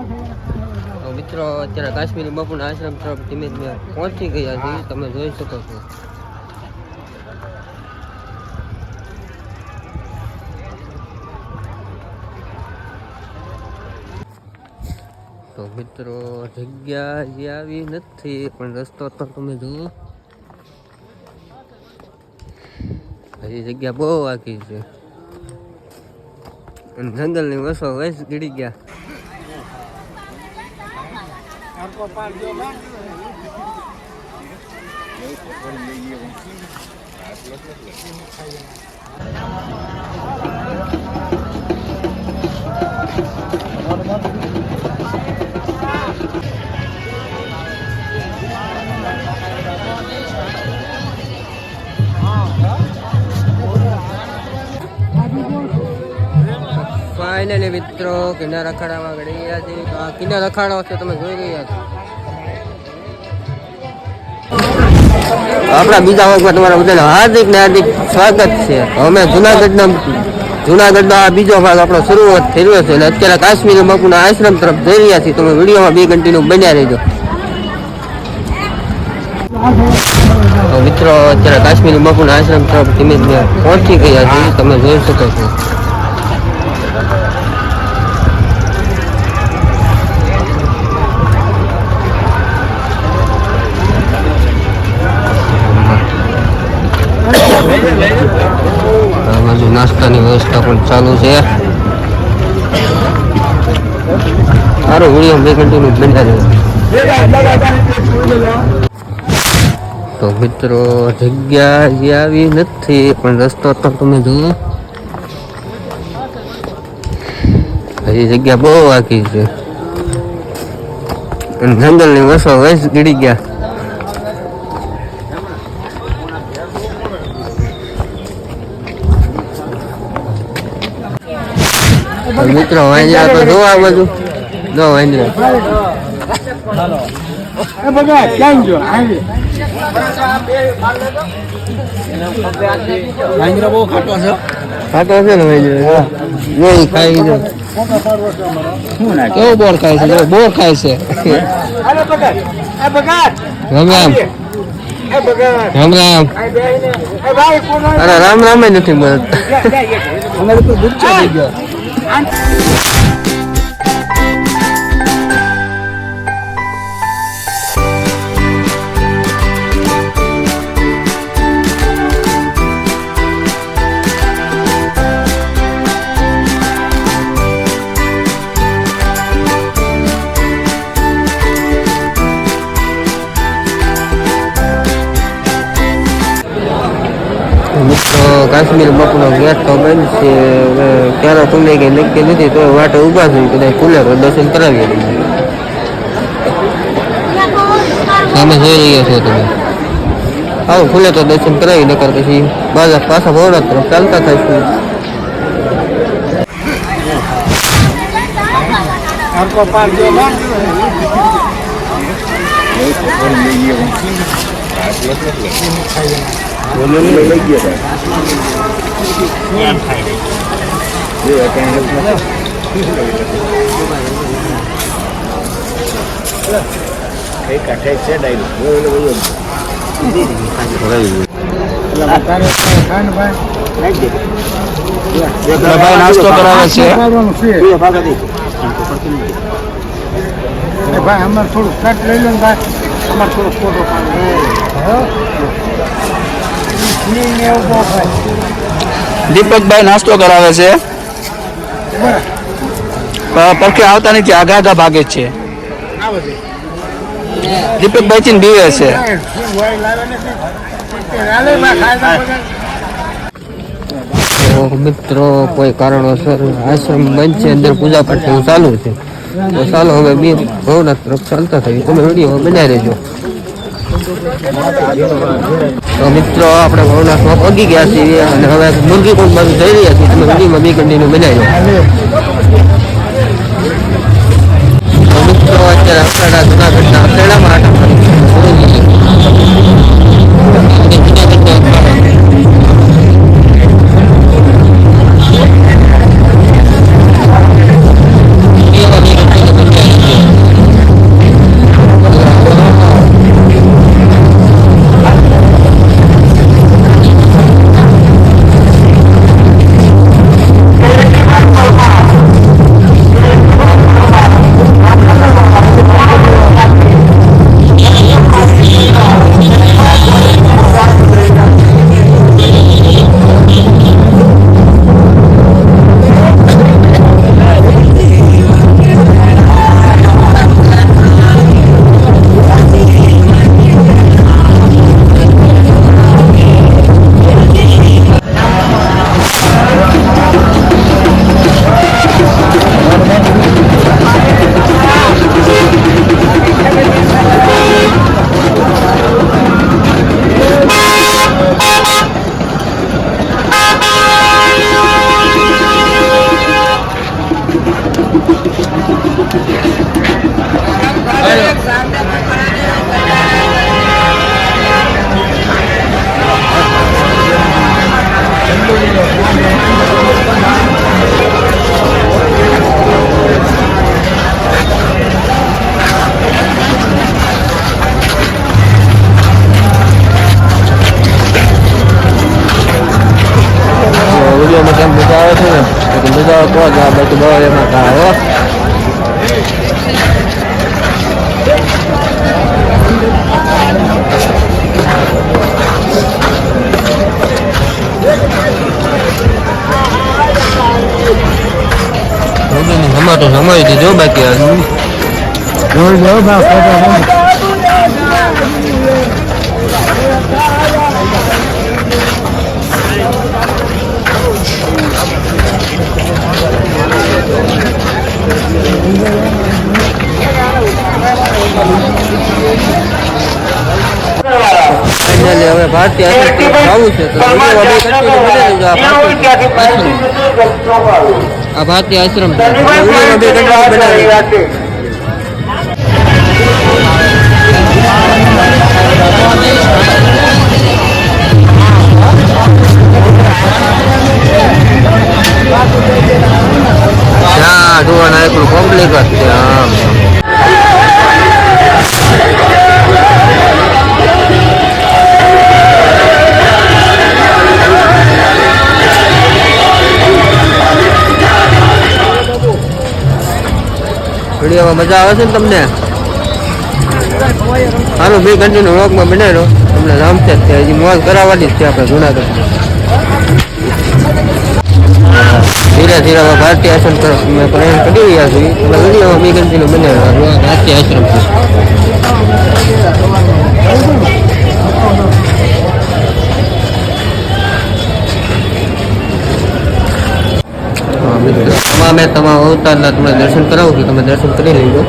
તો મિત્રો, અત્યારે કાશ્મીરી બાપુના આશ્રમ તરફ ધીમે ધીમે પહોંચી ગયા છીએ. તમે જોઈ શકો છો. તો મિત્રો, જગ્યા હજી આવી નથી, પણ રસ્તો તો તમે જુઓ. હજી જગ્યા બહુ આખી છે. જંગલની વસો વસ ગીડી ગયા. por par yo más. Finally મિત્રો, કિનાર અખાડામાં ગળી ગયા છે. કિનાર અખાડો છે, તમે જોઈ રહ્યા છો. આપણા બીજા વર્ગમાં તમારા બધાને હાર્દિક ને હાર્દિક સ્વાગત છે. અમે જુનાગઢના, જુનાગઢનો આ બીજો ભાગ આપણો શરૂઆત રહ્યો છે. અને અત્યારે કાશ્મીર બાપુના આશ્રમ તરફ જઈ રહ્યા છીએ. તમે વિડીયોમાં બે કન્ટિન્યુ બન્યા રહેજો. મિત્રો, અત્યારે કાશ્મીર બાપુના આશ્રમ તરફ ધીમે ધીમે પહોંચી ગયા છીએ. તમે જોઈ શકો છો. આ બાજુ નાસ્તાની વ્યવસ્થા પણ ચાલુ છે. સારો વીડિયો બે કન્ટિન્યુ બેઠા છે. તો મિત્રો, જગ્યા આવી નથી, પણ રસ્તો તો તમે જુઓ. હજી જગ્યા બહુ બાકી છે. જંગલની વસો વસ ગીડી ગયા. મિત્રો વાંજરા તો જો એ બધા આવી વાંદરા છે ને નહીં ખાઈ નાખે કેવો બોર ખાય છે, જો, બોર ખાય છે. રામ રામ. રામ રામ. અરે, રામ રામે નથી મળત. મિત્રો કાશ્મીર બાપુનો ગેટ તો બંધ છે, હવે ક્યારે ખુલે કે નક્કી નથી તો વાટે ઊભા છે કદાચ ખુલે તો દર્શન કરાવીએ સામે જોઈ રહ્યા છો તમે. આવું ખુલે તો દર્શન કરાવી, નકર પછી બાજા પાછા ભવના તરફ ચાલતા થઈશું. હરકો પાર ગયો ભાઈ નાસ્તો કરાવે છે. ભાઈ અમારે થોડું કટ લઈ લો ભાઈ. અમારે થોડો ફોટો પાડો દીપકભાઈ નાસ્તો કરાવે છે. પડખે આવતા નથી આગા આગા ભાગે છે. દીપકભાઈ ચીન બીવે છે. મિત્રો, કોઈ કારણોસર આશ્રમ બંધ છે, અંદર પૂજા પાઠ ચાલુ છે. તો ચાલો હવે બે ભવનાથ તરફ ચાલતા થયું, તમે વીડિયો બનાવી રહેજો તો મિત્રો, આપણે ભવનાથમાં પગી ગયા છીએ અને હવે મુરગી કોટ બાજુ જઈ રહ્યા છીએ. તમે મુરગીમાં બી કન્ટિન્યુ બનાવી મિત્રો, અત્યારે આપણા જુનાગઢના અખેડામાં Đây. ટમાટો સમાવી દીધો બાકી ફોટો ફાઇનલી હવે ભારતીય આવું છે તો આ ભારતીય આશ્રમ છે. વિડીયોમાં મજા આવે છે ને તમને? સારું બે ઘંટીનો વ્લોગમાં બનાવ્યો. તમને રામશે જ હજી મોજ કરાવવાની જ છે આપણે જુનાગઢ. ધીરે ધીરે હવે ભારતીય આશ્રમ તરફ અમે પ્રયાણ કરી રહ્યા છીએ. તમે વિડીયોમાં બે ઘંટીનો બનાવ્યો. ભારતીય આશ્રમ છે. મિત્રો તમામે અવતારના તમને દર્શન કરાવું છું. તમે દર્શન કરી લેજો.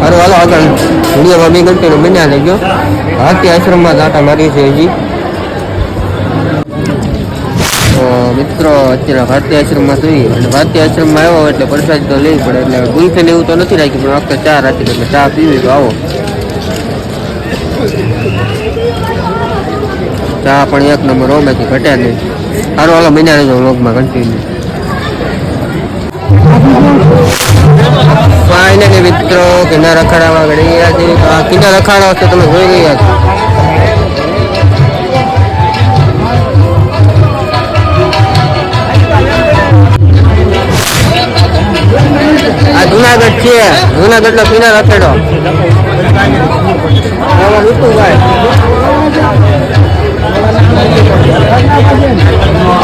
સારું હાલો આગળ વિડીયોમાં બે ઘંટેનો બન્યા લેજો ભારતીય આશ્રમમાં દાટા મારી છે હજી. મિત્રો, અત્યારે ભારતીય આશ્રમમાં જોઈએ અને ભારતીય આશ્રમમાં આવ્યો એટલે પ્રસાદ તો લેવી પડે. એટલે ગુલફેન એવું તો નથી રાખ્યું, પણ વખતે ચા રાખી એટલે ચા પીવી તો આવો. ચા પણ એક નંબર બાકી ઘટ્યા નહીં. સારું હાલો, મહિના રહેજો વ્લોગમાં કન્ટિન્યુ ફાઇનલી મિત્રો, કિનાર અખાડામાં ગયા છે આ કિનાર અખાડો છે તમે જોઈ ગયા છો. જુનાગઢ નો કિનાર અખાડો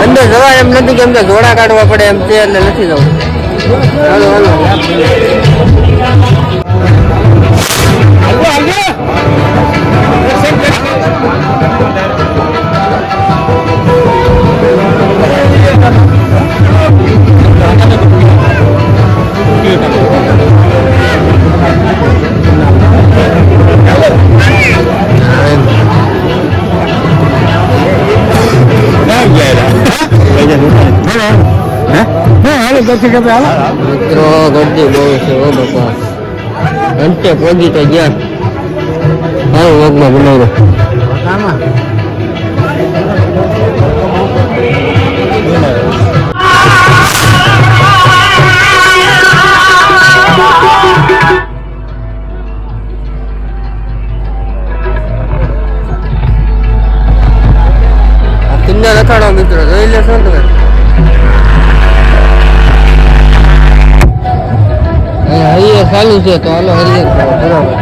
અંદર જવાય એમ નથી કેમ કે જોડા કાઢવા પડે એમ છે એટલે નથી જવું. હાલો હાલો. દર્શન કરવા હાલો. મિત્રો ગરદી બહુ છે ઓ બાપા. અંતે પહોંચી તો ગયા. હા વગમાં બનાવ્યો. આમાં ચાલુ છે તો હાલો હરિયર કરો બરાબર.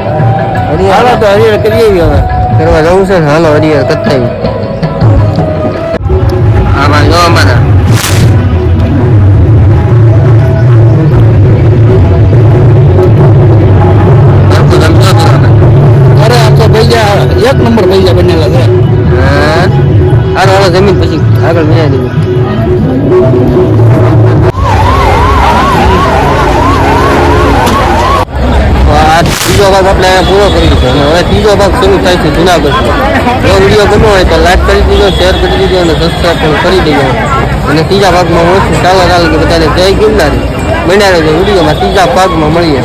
હરિયર હાલો તો હરિયર કરી આવી હવે. કરવા જવું છે ને હાલો હરિયર કરતા આમાં જો અમારા. અરે એક નંબર પૈસા બનેલા છે. હા? હાલો હાલો જમીન પછી આગળ મેળવી બીજો ભાગ આપણે પૂરો કરી દીધો. અને હવે ત્રીજો ભાગ શરૂ થાય છે જુનાગઢ જો વીડિયો ગમ્યો હોય તો લાઈક કરી દીધો શેર કરી દીધો અને સબસ્ક્રાઈબ પણ કરી દેજો. અને ત્રીજા ભાગમાં હું ચાલો ચાલો કે બધાને જય ગિરનારી. બન્યા રહેજો વિડીયોમાં ત્રીજા ભાગમાં મળીએ.